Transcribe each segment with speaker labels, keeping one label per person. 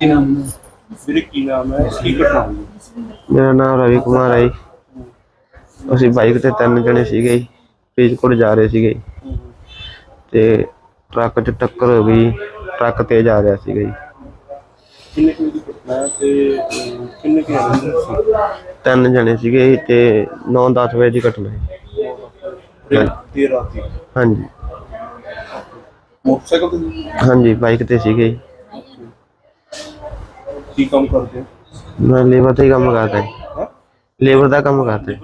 Speaker 1: ਕੀ ਨਾਮ ਹੈ ਵੀਰੇ ਕੀ ਨਾਮ ਹੈ ਕੀ ਘਟਨਾ ਹੋਈ
Speaker 2: ਮੇਰਾ ਨਾਮ ਰਵੀ ਕੁਮਾਰ ਹੈ ਜੀ। ਅਸੀਂ ਬਾਈਕ ਤੇ ਤਿੰਨ ਜਣੇ ਸੀਗੇ ਜੀ। ਫਰੀਦਕੋਟ ਜਾ ਰਹੇ ਸੀਗੇ ਜੀ। ਤੇ ਟਰੱਕ 'ਚ ਟੱਕਰ ਹੋ ਗਈ ਟਰੱਕ ਤੇਜ਼ ਆ ਰਿਹਾ ਸੀਗਾ ਜੀ
Speaker 1: ਕਿੰਨੇ ਕੁ ਦੀ ਘਟਨਾ ਹੈ ਤੇ ਅਹ, ਕਿੰਨੇ ਕਿ ਆਦਮੀ ਸੀ
Speaker 2: ਤਿੰਨ ਜਣੇ ਸੀਗੇ ਜੀ ਤੇ 9-10 ਵਜੇ ਦੀ ਘਟਨਾ ਹੈ
Speaker 1: ਤੇ ਦੇਰ ਰਾਤੀ
Speaker 2: ਹਾਂਜੀ
Speaker 1: ਮੋਟਰਸਾਈਕਲ ਤੇ ਸੀ?
Speaker 2: ਹਾਂਜੀ ਬਾਈਕ ਤੇ ਸੀਗੇ ਜੀ।
Speaker 1: ਕੀ ਕੰਮ ਕਰਦੇ ਹੋ?
Speaker 2: ਮੈਂ ਲੇਬਰ ਦਾ ਹੀ ਕੰਮ ਕਰਦਾ ਜੀ।
Speaker 1: ਹਾਂ?
Speaker 2: ਲੇਬਰ ਦਾ ਕੰਮ ਕਰਦਾ ਜੀ।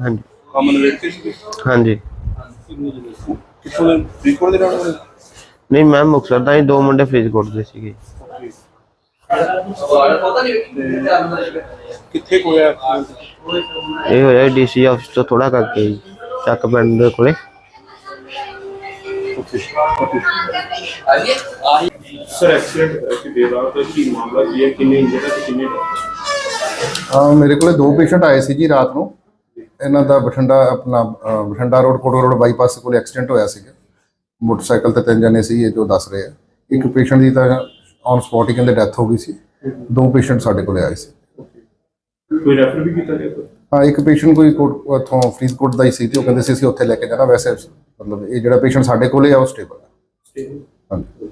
Speaker 2: ਹਾਂਜੀ।
Speaker 1: ਕੰਮ ਨਵੇੜਤੇ ਸੀ
Speaker 2: ਹਾਂਜੀ।
Speaker 1: ਕਿੱਥੋਂ ਦੇ ਫਰੀਦਕੋਟ ਦੇ ਰਹਿਣ ਵਾਲੇ
Speaker 2: ਨਹੀਂ ਮੈਂ ਮੁਕਤਸਰ ਦਾ ਹੀ ਦੋ ਮੁੰਡੇ ਫਰੀਦਕੋਟ ਦੇ ਸੀਗੇ।
Speaker 1: ਤੇ ਕਿੱਥੇ ਕੋਈ accident?
Speaker 2: ਇਹ ਹੋਇਆ ਡੀਸੀ ਆਫਿਸ ਤੋਂ ਥੋੜਾ ਕਰਕੇ ਜੀ ਚੱਕ ਪਿੰਡ ਦੇ ਕੋਲੇ।
Speaker 1: ਸਰ ਐਕਸੀਡੈਂਟ ਕਿ ਦੇਰ ਰਾਤ ਕੀ ਮਾਮਲਾ ਕੀ ਹੈ? ਕਿੰਨੇ ਇੰਜਰਡ ਹੈ ਤੇ ਕਿੰਨੇ
Speaker 3: ਹਾਂ? ਮੇਰੇ ਕੋਲੇ ਦੋ ਪੇਸ਼ੈਂਟ ਆਏ ਸੀ ਜੀ ਰਾਤ ਨੂੰ। ਇਹਨਾਂ ਦਾ ਬਠਿੰਡਾ ਆਪਣਾ ਅਹ, ਬਠਿੰਡਾ ਰੋਡ ਕੋਟੋ ਰੋਡ ਬਾਈਪਾਸ ਕੋਲ ਐਕਸੀਡੈਂਟ ਹੋਇਆ ਸੀਗਾ। ਮੋਟਰਸਾਈਕਲ ਤੇ ਤਿੰਨ ਜਣੇ ਸੀ ਇਹ ਜੋ ਦੱਸ ਰਹੇ ਆ। ਇੱਕ ਪੇਸ਼ੈਂਟ ਦੀ ਤਾਂ ਔਨ ਸਪੌਟ ਹੀ ਕਹਿੰਦੇ ਡੈਥ ਹੋ ਗਈ ਸੀ। ਦੋ ਪੇਸ਼ੈਂਟ ਸਾਡੇ ਕੋਲੇ ਆਏ ਸੀ।
Speaker 1: ਕੋਈ ਰੈਫਰ ਵੀ ਕੀਤਾ ਗਿਆ
Speaker 3: ਹਾਂ ਇੱਕ ਪੇਸ਼ੈਂਟ ਕੋਈ ਕੋਟ ਉੱਥੋਂ ਫਰੀਦਕੋਟ ਦਾ ਹੀ ਸੀ ਤੇ ਉਹ ਕਹਿੰਦੇ ਸੀ ਅਸੀਂ ਉੱਥੇ ਲੈ ਕੇ ਜਾਣਾ। ਵੈਸੇ ਮਤਲਬ ਇਹ ਜਿਹੜਾ ਪੇਸ਼ੈਂਟ ਸਾਡੇ ਕੋਲੇ ਆ ਉਹ ਸਟੇਬਲ ਹੈ ਹਾਂਜੀ।